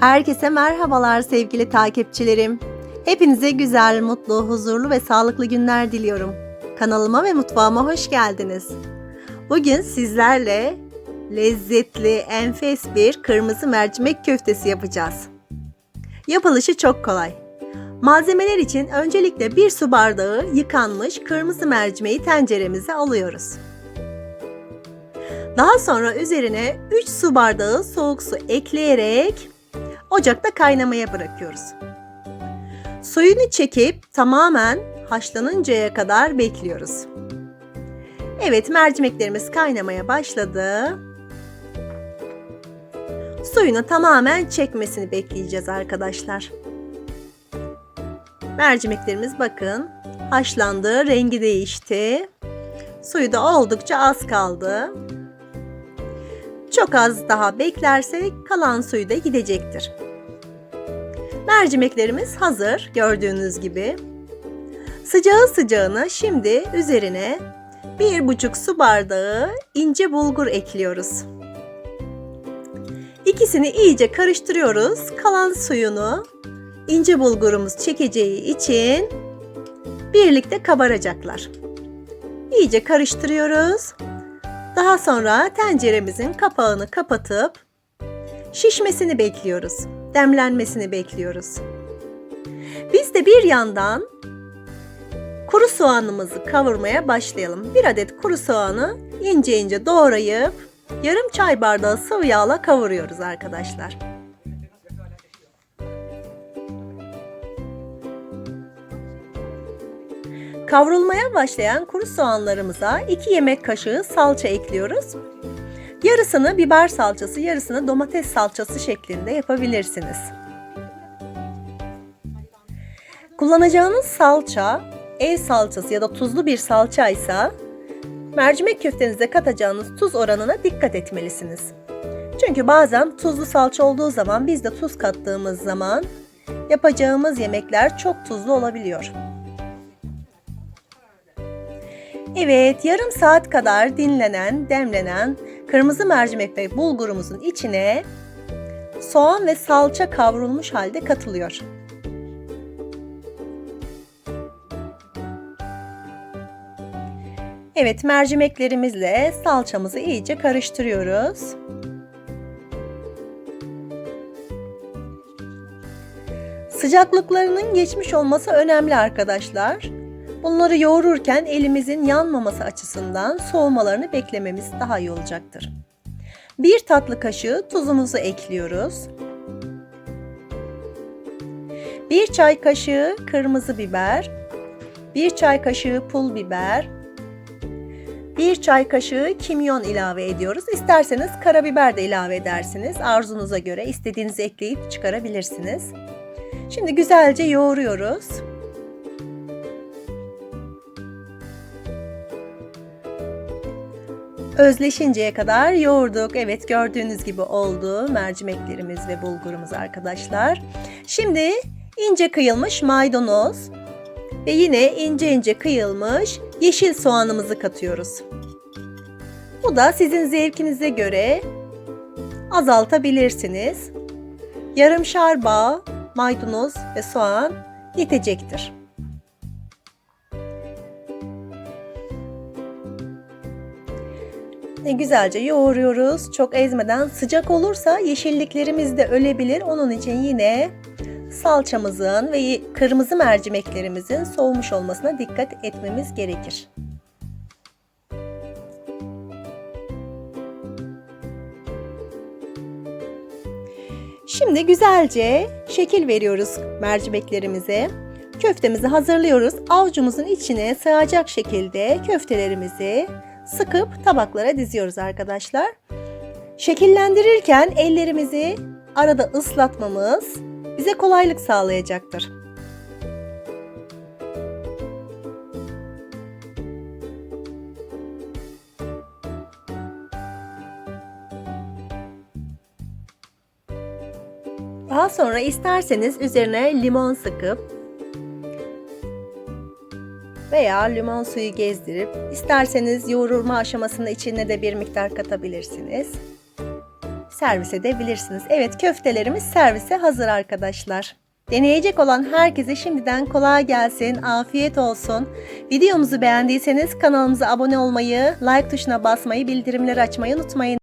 Herkese merhabalar sevgili takipçilerim. Hepinize güzel, mutlu, huzurlu ve sağlıklı günler diliyorum. Kanalıma ve mutfağıma hoş geldiniz. Bugün sizlerle lezzetli, enfes bir kırmızı mercimek köftesi yapacağız. Yapılışı çok kolay. Malzemeler için öncelikle bir su bardağı yıkanmış kırmızı mercimeği tenceremize alıyoruz. Daha sonra üzerine 3 su bardağı soğuk su ekleyerek ocakta kaynamaya bırakıyoruz. Suyunu çekip tamamen haşlanıncaya kadar bekliyoruz. Evet mercimeklerimiz kaynamaya başladı. Suyunu tamamen çekmesini bekleyeceğiz arkadaşlar. Mercimeklerimiz bakın haşlandı, rengi değişti. Suyu da oldukça az kaldı. Çok az daha beklersek kalan suyu da gidecektir. Mercimeklerimiz hazır gördüğünüz gibi. Sıcağı sıcağına şimdi üzerine bir buçuk su bardağı ince bulgur ekliyoruz. İkisini iyice karıştırıyoruz. Kalan suyunu ince bulgurumuz çekeceği için birlikte kabaracaklar. İyice karıştırıyoruz. Daha sonra tenceremizin kapağını kapatıp şişmesini bekliyoruz. Demlenmesini bekliyoruz. Biz de bir yandan kuru soğanımızı kavurmaya başlayalım. Bir adet kuru soğanı ince ince doğrayıp yarım çay bardağı sıvı yağla kavuruyoruz arkadaşlar. Kavrulmaya başlayan kuru soğanlarımıza 2 yemek kaşığı salça ekliyoruz. Yarısını biber salçası, yarısını domates salçası şeklinde yapabilirsiniz. Kullanacağınız salça ev salçası ya da tuzlu bir salça ise mercimek köftenize katacağınız tuz oranına dikkat etmelisiniz. Çünkü bazen tuzlu salça olduğu zaman biz de tuz kattığımız zaman yapacağımız yemekler çok tuzlu olabiliyor. Evet, yarım saat kadar dinlenen, demlenen kırmızı mercimek ve bulgurumuzun içine soğan ve salça kavrulmuş halde katılıyor. Evet, mercimeklerimizle salçamızı iyice karıştırıyoruz. Sıcaklıklarının geçmiş olması önemli arkadaşlar. Bunları yoğururken elimizin yanmaması açısından soğumalarını beklememiz daha iyi olacaktır. Bir tatlı kaşığı tuzumuzu ekliyoruz. Bir çay kaşığı kırmızı biber, bir çay kaşığı pul biber, bir çay kaşığı kimyon ilave ediyoruz. İsterseniz karabiber de ilave edersiniz. Arzunuza göre istediğinizi ekleyip çıkarabilirsiniz. Şimdi güzelce yoğuruyoruz. Özleşinceye kadar yoğurduk. Evet gördüğünüz gibi oldu mercimeklerimiz ve bulgurumuz arkadaşlar. Şimdi ince kıyılmış maydanoz ve yine ince ince kıyılmış yeşil soğanımızı katıyoruz. Bu da sizin zevkinize göre azaltabilirsiniz. Yarımşar bağ maydanoz ve soğan yetecektir. Güzelce yoğuruyoruz. Çok ezmeden sıcak olursa yeşilliklerimiz de ölebilir. Onun için yine salçamızın ve kırmızı mercimeklerimizin soğumuş olmasına dikkat etmemiz gerekir. Şimdi güzelce şekil veriyoruz mercimeklerimize. Köftemizi hazırlıyoruz. Avucumuzun içine sığacak şekilde köftelerimizi sıkıp tabaklara diziyoruz arkadaşlar. Şekillendirirken ellerimizi arada ıslatmamız bize kolaylık sağlayacaktır. Daha sonra isterseniz üzerine limon sıkıp veya limon suyu gezdirip isterseniz yoğurma aşamasında içine de bir miktar katabilirsiniz. servis edebilirsiniz. Evet köftelerimiz servise hazır arkadaşlar. Deneyecek olan herkese şimdiden kolay gelsin, afiyet olsun. Videomuzu beğendiyseniz kanalımıza abone olmayı, like tuşuna basmayı, bildirimleri açmayı unutmayın.